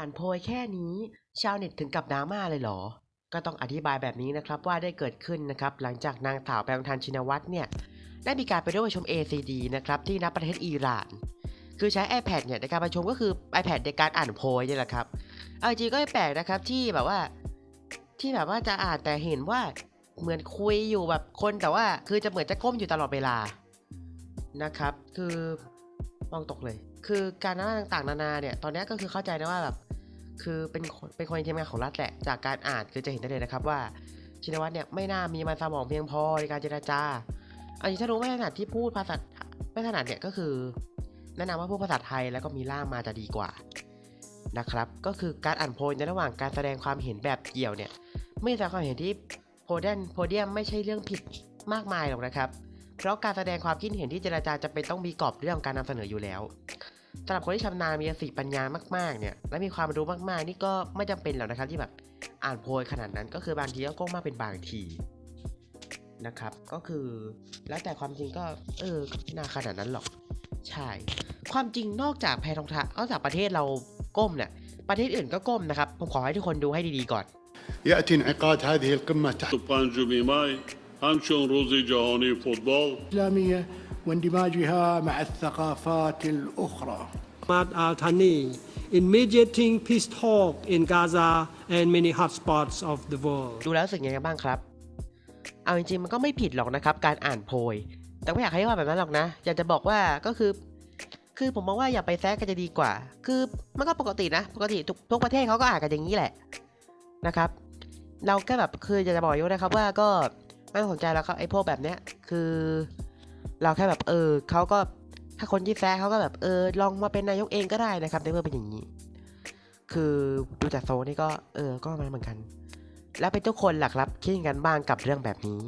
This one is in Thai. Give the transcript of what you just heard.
อ่านโพยแค่นี้ ชาวเน็ตถึงกับดราม่าเลยเหรอ ก็ต้องอธิบายแบบนี้นะครับว่าได้เกิดขึ้นนะครับหลังจากนางสาวแปงทันชินวัตรเนี่ยได้มีการไปร่วมประชุม ACD นะครับที่ณประเทศอิหร่าน คือใช้ iPad เนี่ยในการประชุมก็คือ iPad ในการอ่านโพยนี่แหละครับเอาจริงก็แปลกนะครับที่แบบว่าที่แบบว่าจะอ่านแต่เห็นว่าเหมือนคุยอยู่แบบคนแต่ว่า คือจะเหมือนจะก้มอยู่ตลอดเวลานะครับ คือมองตกเลย คือการนั่งต่างๆนานาเนี่ย ตอนนี้ก็คือเข้าใจนะว่าแบบ คือเป็นเป็นคนทีมงานของรัฐแหละ จากการอ่านคือจะเห็นได้เลยนะครับว่าชินวัตรเนี่ยไม่น่ามีมันสมองเพียงพอในการเจรจาอันนี้ถ้ารู้ไม่ถนัดที่พูดภาษาไม่ถนัดเนี่ยก็คือ แนะนำว่าพูดภาษาไทยแล้วก็มีล่ามมาจะดีกว่านะครับ ก็คือการอ่านโพยในระหว่างการแสดงความเห็นแบบเกี่ยวเนี่ยไม่แสดงความเห็นที่โพเดียมโพเดียมไม่ใช่เรื่องผิดมากมายหรอกนะครับ เพราะการแสดงความคิดเห็นที่เจรจาจะเป็นต้องมีกรอบเรื่องของการนำเสนออยู่แล้ว สำหรับคนที่ชำนาญมีสติปัญญามากๆเนี่ยและมีความรู้มากๆ นี่ก็ไม่จำเป็นหรอกนะครับที่แบบอ่านโพยขนาดนั้น ก็คือบางทีก็ก้มมากเป็นบางทีนะครับ ก็คือแล้วแต่ความจริงก็เออก็ไม่น่าขนาดนั้นหรอก ใช่ ความจริงนอกจากแพทองทานนอกจากประเทศเราก้มเนี่ยประเทศอื่นก็ก้มนะครับ ผมขอให้ทุกคนดูให้ดีๆก่อน يأتي انعقاد هذه القمة تحت 5 مای همچون روز جهانی فوتبال الإسلامية واندماجها مع الثقافات الأخرى Ahmad Al Thani in mediating peace talk in Gaza and many hotspots of the world. ดูแล้วรู้สึกยังไงบ้างครับ เอาจริงๆมันก็ไม่ผิดหรอกนะครับ การอ่านโพย แต่ไม่อยากให้ว่าแบบนั้นหรอกนะ อยากจะบอกว่าก็คือ คือผมมองว่าอย่าไปแซะกันจะดีกว่า คือมันก็ปกตินะ ปกติทุกทุกประเทศเขาก็อ่านกันอย่างนี้แหละนะครับ เราก็แบบคืออยากจะบอกอยกนะครับว่าก็ ไม่ต้องสนใจแล้วครับไอ้พวกแบบเนี้ยคือ เราแค่แบบเออเขาก็ถ้าคนที่แซะเขาก็แบบเออลองมาเป็นนายกเองก็ได้นะครับในเมื่อเป็นอย่างนี้ คือดูจากโซนี่ก็เออก็มาเหมือนกัน แล้วเป็นทุกคนล่ะครับคิดกันบ้างกับเรื่องแบบนี้